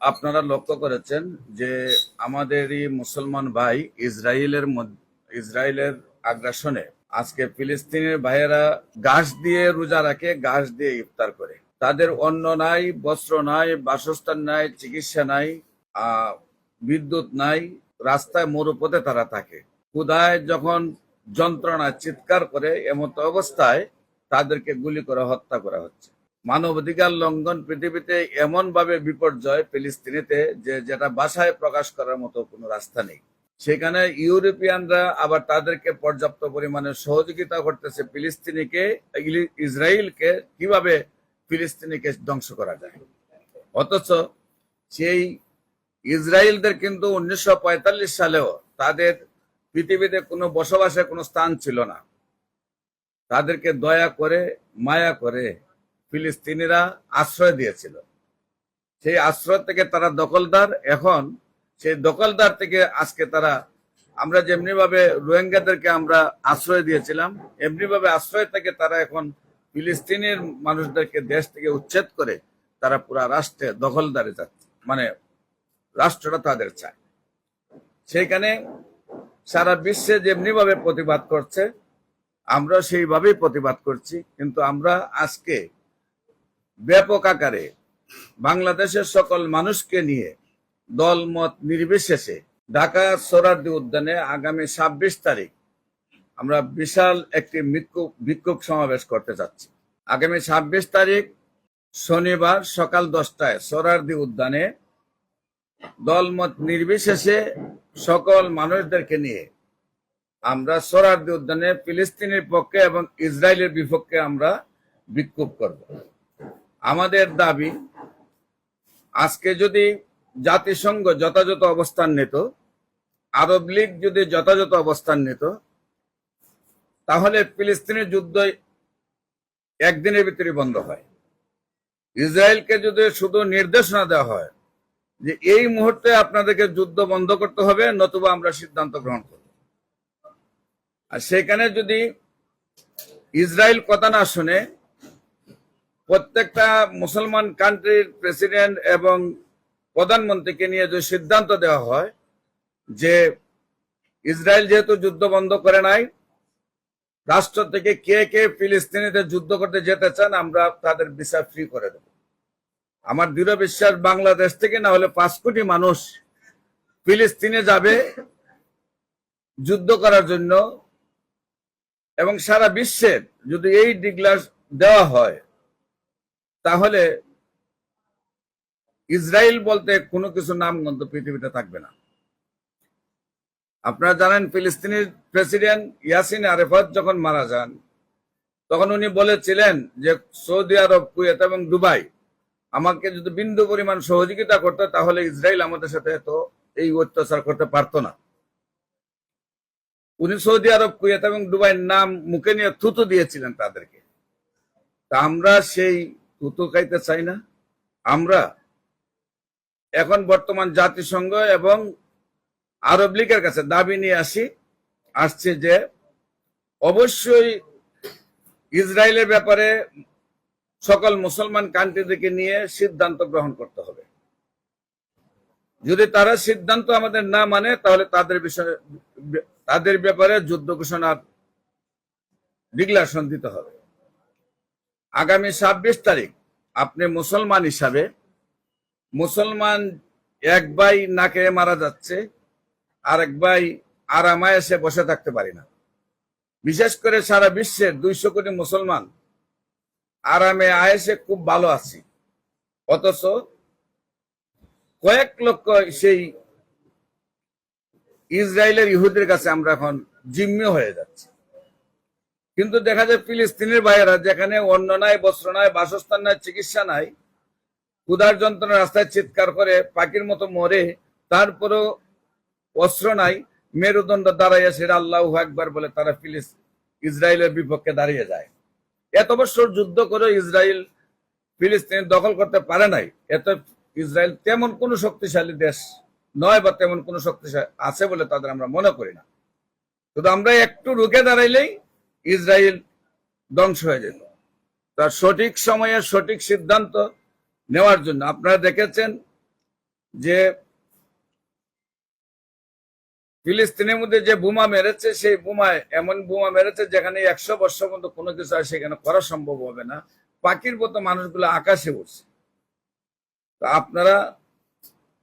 আপনারা লক্ষ্য করেছেন যে আমাদেরই মুসলমান ভাই ইসরায়েলের ইসরায়েলের আগ্রাসনে আজকে ফিলিস্তিনের ভাইয়েরা ঘাস দিয়ে রোজা রাখে, ঘাস দিয়ে ইফতার করে। তাদের অন্ন নাই, বস্ত্র নাই, বাসস্থান নাই, চিকিৎসা নাই বিদ্যুৎ নাই, রাস্তায় মরুপথে তারা থাকে। ক্ষুধায় যখন যন্ত্রণা চিৎকার করে এমত অবস্থায় তাদেরকে গুলি করে হত্যা করা হচ্ছে। মানবাধিকার লঙ্ঘন পৃথিবীতে এমন ভাবে বিপর্যয় ফিলিস্তিনিতে যে যেটা বাসায় প্রকাশ করার মতো কোনো রাস্তা নেই। সেখানে ইউরোপিয়ানরা আবার তাদেরকে পর্যাপ্ত পরিমাণে সহযোগিতা করতেছে ফিলিস্তিনিকে ইসরায়েলকে, কীভাবে ফিলিস্তিনিকে ধ্বংস করা যায়। অথচ সেই ইসরায়েলদের কিন্তু উনিশশো পঁয়তাল্লিশ সালেও তাদের পৃথিবীতে কোনো বসবাসের কোনো স্থান ছিল না। তাদেরকে দয়া করে, মায়া করে ফিলিস্তিনিরা আশ্রয় দিয়েছিল। সেই আশ্রয় থেকে তারা দখলদার। এখন সেই দখলদার থেকে আজকে তারা, আমরা যেমনি ভাবে রোহিঙ্গাদেরকে আমরা আশ্রয় দিয়েছিলাম এমনি ভাবে আশ্রয় থেকে তারা এখন ফিলিস্তিনের মানুষদেরকে দেশ থেকে উচ্ছেদ করে তারা পুরা রাষ্ট্রে দখলদারে যাচ্ছে মানে রাষ্ট্রটা তাদের চায়। সেইখানে সারা বিশ্বে যেমনি ভাবে প্রতিবাদ করছে আমরা সেইভাবেই প্রতিবাদ করছি। কিন্তু আমরা আজকে ব্যাপক আকারে বাংলাদেশের সকল মানুষকে নিয়ে দলমত নির্বিশেষে ঢাকা সোরারদি উদ্যানে আগামী ছাব্বিশ তারিখ আমরা বিশাল একটি বিক্ষোভ সমাবেশ করতে যাচ্ছি। আগামী ছাব্বিশ তারিখ শনিবার সকাল দশটায় সোরারদি উদ্যানে দলমত নির্বিশেষে সকল মানুষদেরকে নিয়ে আমরা সোরারদি উদ্যানে ফিলিস্তিনের পক্ষে এবং ইসরায়েলের বিপক্ষে আমরা বিক্ষোভ করব। আমাদের দাবি, আজকে যদি জাতিসংঘ যথাযথ অবস্থান নিত, আরব লীগ যদি যথাযথ অবস্থান নিত, তাহলে ফিলিস্তিনের যুদ্ধ একদিনের ভিতরে বন্ধ হয়। ইসরায়েলকে যদি শুধু নির্দেশনা দেওয়া হয় যে এই মুহূর্তে আপনাদেরকে যুদ্ধ বন্ধ করতে হবে, নতুবা আমরা সিদ্ধান্ত গ্রহণ করব। আর সেখানে যদি ইসরায়েল কথা না শুনে প্রত্যেকটা মুসলমান কান্ট্রির প্রেসিডেন্ট এবং প্রধানমন্ত্রীকে নিয়ে যে সিদ্ধান্ত দেওয়া হয় যে ইসরায়েল যেহেতু যুদ্ধ বন্ধ করে নাই, রাষ্ট্র থেকে কে কে ফিলিস্তিনিতে যুদ্ধ করতে যেতে চান, আমরা তাদের ভিসা ফ্রি করে দেব। আমার দৃঢ় বিশ্বাস, বাংলাদেশ থেকে না হলে পাঁচ কোটি মানুষ ফিলিস্তিনে যাবে যুদ্ধ করার জন্য এবং সারা বিশ্বের যদি এই ডিগ্লাস দেওয়া হয় তাহলে ইসরায়েল বলতে কোনো কিছু নামগন্ধ পৃথিবীতে থাকবে না। আপনারা জানেন ফিলিস্তিনের প্রেসিডেন্ট ইয়াসিন আরেফাত যখন মারা যান, তখন উনি বলেছিলেন যে সৌদি আরব, কুয়েত এবং দুবাই আমাকে যদি বিন্দু পরিমাণ সহযোগিতা করতো, তাহলে ইসরায়েল আমাদের সাথে তো এই অত্যাচার করতে পারতো না। উনি সৌদি আরব, কুয়েত এবং দুবাইয়ের নাম মুখে নিয়ে থুতু দিয়েছিলেন তাদেরকে। তা আমরা সেই থুতু খাইতে চাই না। আমরা এখন বর্তমান জাতিসংঘ এবং আরব লীগের কাছে দাবি নিয়ে আসি, আসছে যে অবশ্যই ইসরায়েলের ব্যাপারে সকল মুসলমান কান্ট্রিদেরকে নিয়ে সিদ্ধান্ত গ্রহণ করতে হবে। যদি তারা সিদ্ধান্ত আমাদের না মানে তাহলে তাদের বিষয়ে, তাদের ব্যাপারে যুদ্ধ ঘোষণার ডিক্লারেশন দিতে হবে। আগামী ছাব্বিশ তারিখ আপনি মুসলমান হিসাবে, মুসলমান এক ভাই নাকে মারা যাচ্ছে আর এক ভাই আরামায় এসে বসে থাকতে পারি না। বিশেষ করে সারা বিশ্বের দুইশো কোটি মুসলমান আরামে আয়েসে খুব ভালো আছি। অথচ কয়েক লক্ষ সেই ইসরায়েলের ইহুদের কাছে আমরা এখন জিম্মি হয়ে যাচ্ছি। কিন্তু দেখা যায় ফিলিস্তিনের ভাইয়েরা যেখানে অন্ন নাই, বস্ত্র নাই, বাসস্থান নাই, চিকিৎসা নাই, ক্ষুধার যন্ত্রণা রাস্তায় চিৎকার করে, পাখির মতো মরে, তারপরেও অস্ত্র নাই, মেরুদণ্ড দাঁড়াইয়া সেটা আল্লাহ একবার বলে তারা ফিলিস, ইসরায়েলের বিপক্ষে দাঁড়িয়ে যায়। এত বছর যুদ্ধ করে ইসরায়েল ফিলিস্তিন দখল করতে পারে নাই। এত ইসরায়েল তেমন কোনো শক্তিশালী দেশ নয় বা তেমন কোনো শক্তিশালী আছে বলে তাদের আমরা মনে করি না। শুধু আমরা একটু রুখে দাঁড়াইলেই ইসরায়েল ধ্বংস হয়ে যেত। তার সঠিক সময়ে সঠিক সিদ্ধান্ত নেওয়ার জন্য আপনারা দেখেছেন যে ফিলিস্তিনের মধ্যে যে বোমা মেরেছে, সেই বোমায় এমন বোমা মেরেছে যেখানে একশো বছর পর্যন্ত কোনো কিছু আর সেখানে করা সম্ভব হবে না। পাখির মতো মানুষগুলো আকাশে উঠছে তা আপনারা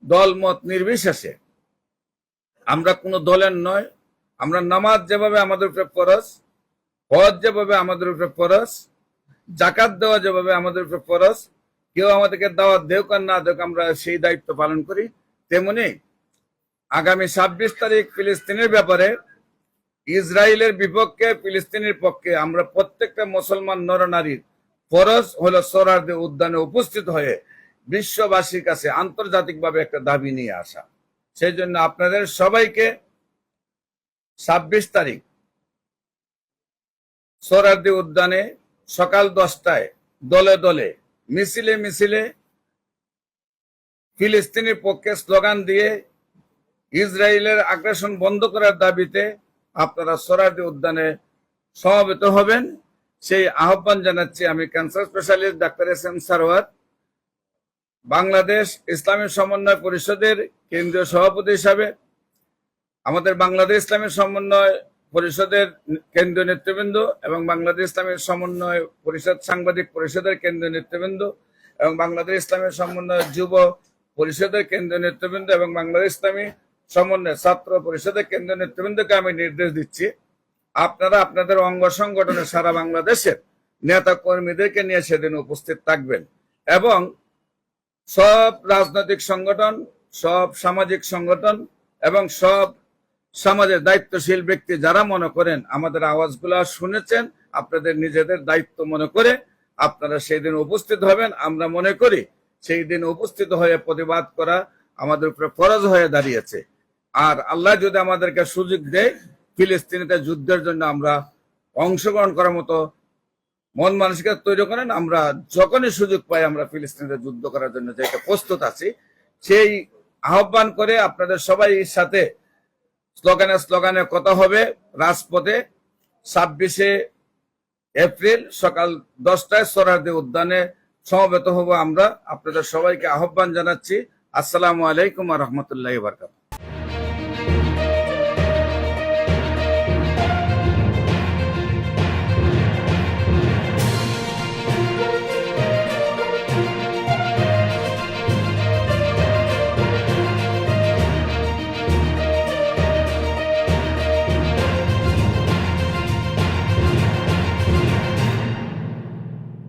দল মত নির্বিশেষে, আমরা কোনো দলের নয়, আমরা নামাজ যেভাবে আমাদের উপরে ফরজ হজ যেভাবে আমাদের উপরে ফরস জাকাত দেওয়া যেভাবে আমাদের উপরে ফরস কেউ আমাদেরকে দাওয়াত দেউক আর না দেউক আমরা সেই দায়িত্ব পালন করি। তেমনি আগামী ছাব্বিশ তারিখ ফিলিস্তিনের ব্যাপারে ইসরায়েলের বিপক্ষে, ফিলিস্তিনের পক্ষে আমরা প্রত্যেকটা মুসলমান নরনারীর ফরজ হলো সোরারদে উদ্যানে উপস্থিত হয়ে বিশ্ববাসীর কাছে আন্তর্জাতিকভাবে একটা দাবি নিয়ে আসা। সেই জন্য আপনাদের সবাইকে ছাব্বিশ তারিখ সোরারদি উদ্যানে সকাল দশটায় দলে দলে, মিছিলে মিছিলে ফিলিস্তিনের পক্ষে স্লোগান দিয়ে ইসরায়েলের আগ্রাসন বন্ধ করার দাবিতে আপনারা সোরারদি উদ্যানে সমবেত হবেন। সেই আহ্বান জানাচ্ছি আমি cancer specialist doctor S M Sarwat Bangladesh Islami Samannay পরিষদের কেন্দ্রীয় সভাপতি হিসাবে, আমাদের বাংলাদেশ ইসলামী সমন্বয় পরিষদের কেন্দ্রীয় নেতৃবৃন্দ এবং বাংলাদেশ ইসলামী সমন্বয় পরিষদ, সাংবাদিক পরিষদের কেন্দ্রীয় নেতৃবৃন্দ এবং বাংলাদেশ ইসলামের সমন্বয় যুব পরিষদের কেন্দ্রীয় নেতৃবৃন্দ এবং বাংলাদেশ ইসলামী সমন্বয় ছাত্র পরিষদের কেন্দ্রীয় নেতৃবৃন্দকে আমি নির্দেশ দিচ্ছি, আপনারা আপনাদের অঙ্গ সংগঠনে সারা বাংলাদেশের নেতা কর্মীদেরকে নিয়ে সেদিন উপস্থিত থাকবেন এবং সব রাজনৈতিক সংগঠন, সব সামাজিক সংগঠন এবং সব সমাজের দায়িত্বশীল ব্যক্তি যারা মনে করেন আমাদের আওয়াজগুলো শুনেছেন, আপনাদের নিজেদের দায়িত্ব মনে করে আপনারা সেই দিন উপস্থিত হবেন। আমরা মনে করি সেই দিন উপস্থিত হয়ে প্রতিবাদ করা আমাদের উপরে ফরজ হয়ে দাঁড়িয়েছে। আর আল্লাহ যদি আমাদেরকে সুযোগ দেয় ফিলিস্তিনিতে যুদ্ধের জন্য আমরা অংশগ্রহণ করার মতো মন মানসিকতা তৈরি করেন, আমরা যখনই সুযোগ পাই আমরা ফিলিস্তিনিতে যুদ্ধ করার জন্য যেটা প্রস্তুত আছি, সেই আহ্বান করে আপনাদের সবাই সাথে স্লোগানে স্লোগানে কথা হবে রাজপথে ছাব্বিশে এপ্রিল সকাল দশটায় সরারদি উদ্যানে সমবেত হব আমরা। আপনাদের সবাইকে আহ্বান জানাচ্ছি। আসসালামু আলাইকুম রহমতুল্লাহ বারকাত